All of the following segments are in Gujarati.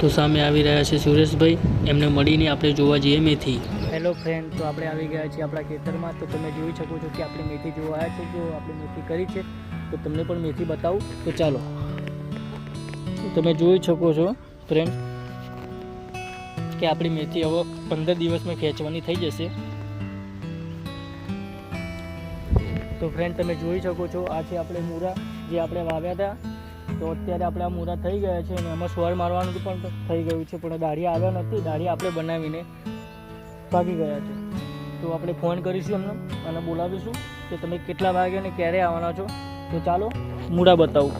તો સામે આવી રહ્યા છે સુરેશભાઈ. એમને મળીને આપણે જોવા જઈએ મેથી. હેલો ફ્રેન્ડ તો આપણે આવી ગયા છીએ આપણા ખેતરમાં. તો તમે જોઈ શકો છો કે આપણે મેથી જોવા આવ્યા છે જો આપણે મેથી કરી છે, તો તમને પણ મેથી બતાવું. તો ચાલો. તમે જોઈ શકો છો ફ્રેન્ડ કે આપણી મેથી હવે પંદર દિવસમાં ખેંચવાની થઈ જશે. તો ફ્રેન્ડ તમે જોઈ શકો છો, આ છે આપણે મૂરા જે આપણે વાવ્યા હતા. તો અત્યારે આપણે આ મૂરા થઈ ગયા છે અને એમાં સ્વર મારવાનું પણ થઈ ગયું છે, પણ દાઢી આવ્યા નથી. દાઢી આપણે બનાવીને ભાગી ગયા છે. તો આપણે ફોન કરીશું એમને અને બોલાવીશું કે તમે કેટલા વાગે અને ક્યારે આવવાના છો. તો ચાલો મૂડા બતાવું.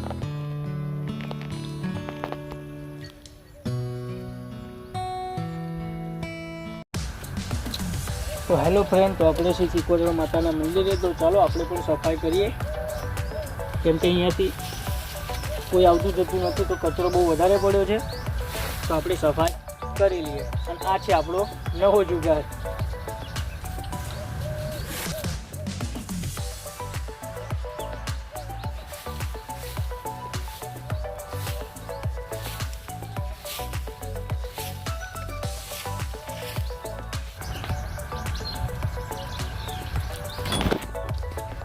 તો હેલો ફ્રેન્ડ તો આપણે શ્રી ચિકોતેશ્વર માતાના મંદિરે તો ચાલો આપણે પણ સફાઈ કરીએ. કેમ કે અહીંયાથી કોઈ આવતું જતું નથી તો કચરો બહુ વધારે પડ્યો છે. તો આપણે સફાઈ કરી લઈએ. અને આ છે આપણો નવો જુગાર.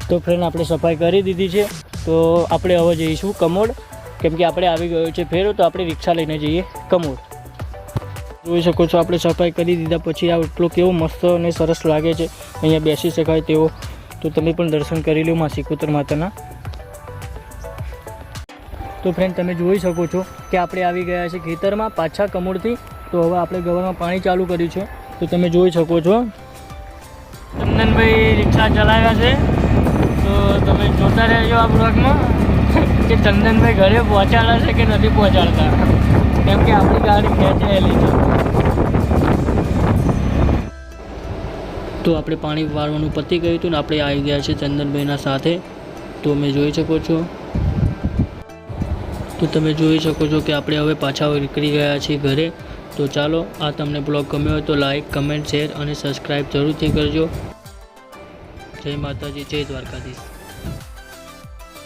તો ફ્રેન્ડ આપણે સફાઈ કરી દીધી છે. તો આપણે હવે જઈશું કમોડ. કેમ કે આપણે આવી ગયો છે ફેરો, તો આપણે રિક્ષા લઈને જઈએ કમોડ. જોઈ શકો છો, આપણે સફાઈ કરી દીધા, પછી આ એટલો કેવો મસ્ત અને સરસ લાગે છે. અહીંયા બેસી શકાય તેવો. તો તમે પણ દર્શન કરી લો માં સિકોતર માતાના. તો ફ્રેન્ડ તમે જોઈ શકો છો કે આપણે આવી ગયા છે ખેતરમાં પાછા કમોડથી. તો હવે આપણે ગવરમાં પાણી ચાલુ કર્યું છે. તો તમે જોઈ શકો છો. ચંદનભાઈ રિક્ષા ચલાવ્યા છે. તો તમે જોતા રહેજો આ બ્લોગમાં. કે ચંદનભાઈ ઘરે પહોંચાડે છે કે નથી પહોંચાડતા? કેમ કે આપણી ગાડી ખેંચાયેલી છે. તો આપણે પાણી વાળવાનું પતી ગયું હતું ને આપણે આવી ગયા છે ચંદનભાઈના સાથે. તો તમે જોઈ શકો છો. તો તમે જોઈ શકો છો કે આપણે હવે પાછા નીકળી ગયા છીએ ઘરે. તો ચાલો, આ તમને બ્લોગ ગમ્યો હોય તો લાઈક, કમેન્ટ, શેર અને સબસ્ક્રાઈબ જરૂરથી કરજો. જય માતાજી, જય દ્વારકાધીશ.